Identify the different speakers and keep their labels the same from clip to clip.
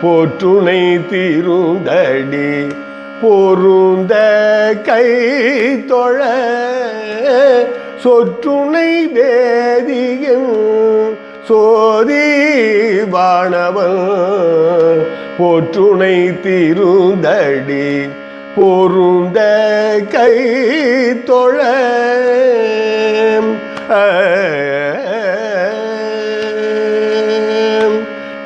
Speaker 1: போற்றுணை திருந்தடி பொருந்த கை தொழ சொற்றுணை வேதியும் சோதி வாணவன் போற்றுணை திருந்தடி பொருந்த கை தொழ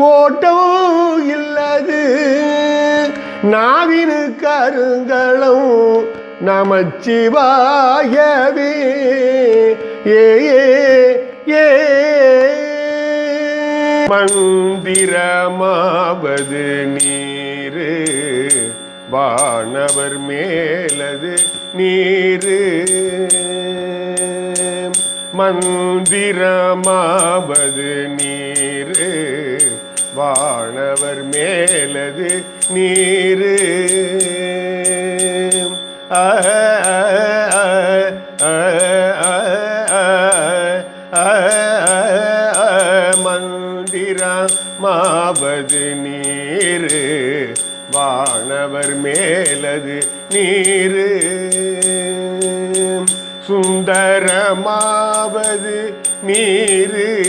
Speaker 1: கோட்டமும் இல்லது. நாவினு கருங்களும் நமச்சிவாயவே. ஏ ஏ ஏ. மந்திரமாவது நீரு வானவர் மேலது நீரு. மந்திரமாவது நீர் வானவர் மேலது நீரு. ஆ ஆ, நீரு. வானவர் மேலது நீரு. சுந்தரமாவது நீரு.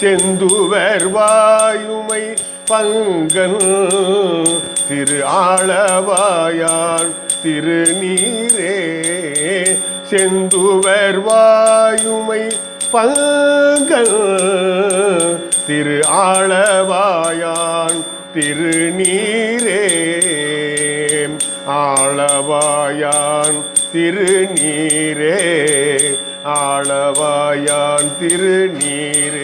Speaker 1: செந்துவர் வாயுமை பங்கன். திரு ஆளவாயான் திருநீரே செந்துவர் வாயுமை பங்கன். திரு ஆளவாயான் திருநீரே ஆளவாயான் திருநீரே ஆளவாயான் திருநீரே.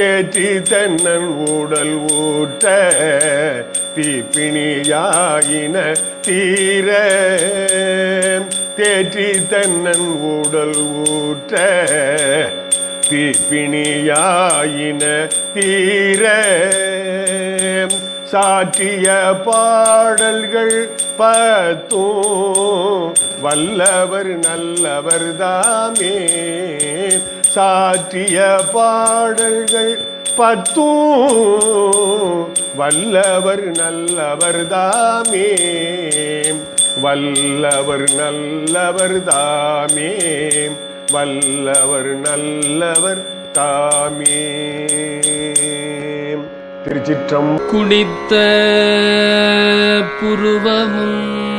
Speaker 1: தேற்றி தன்னன் ஊடல் ஊற்ற தீப்பிணியாயின தீர. தேற்றி தன்னன் ஊடல் ஊற்ற தீப்பிணியாயின தீர. சாற்றிய பாடல்கள் பத்தும் வல்லவர் நல்லவர் தாமே. சாற்றிய பாடல்கள் பத்தும். வல்லவர் நல்லவர் தாமே. வல்லவர் நல்லவர் தாமே. வல்லவர் நல்லவர் தாமே. திருச்சிற்றம்
Speaker 2: குடித்த புருவமும்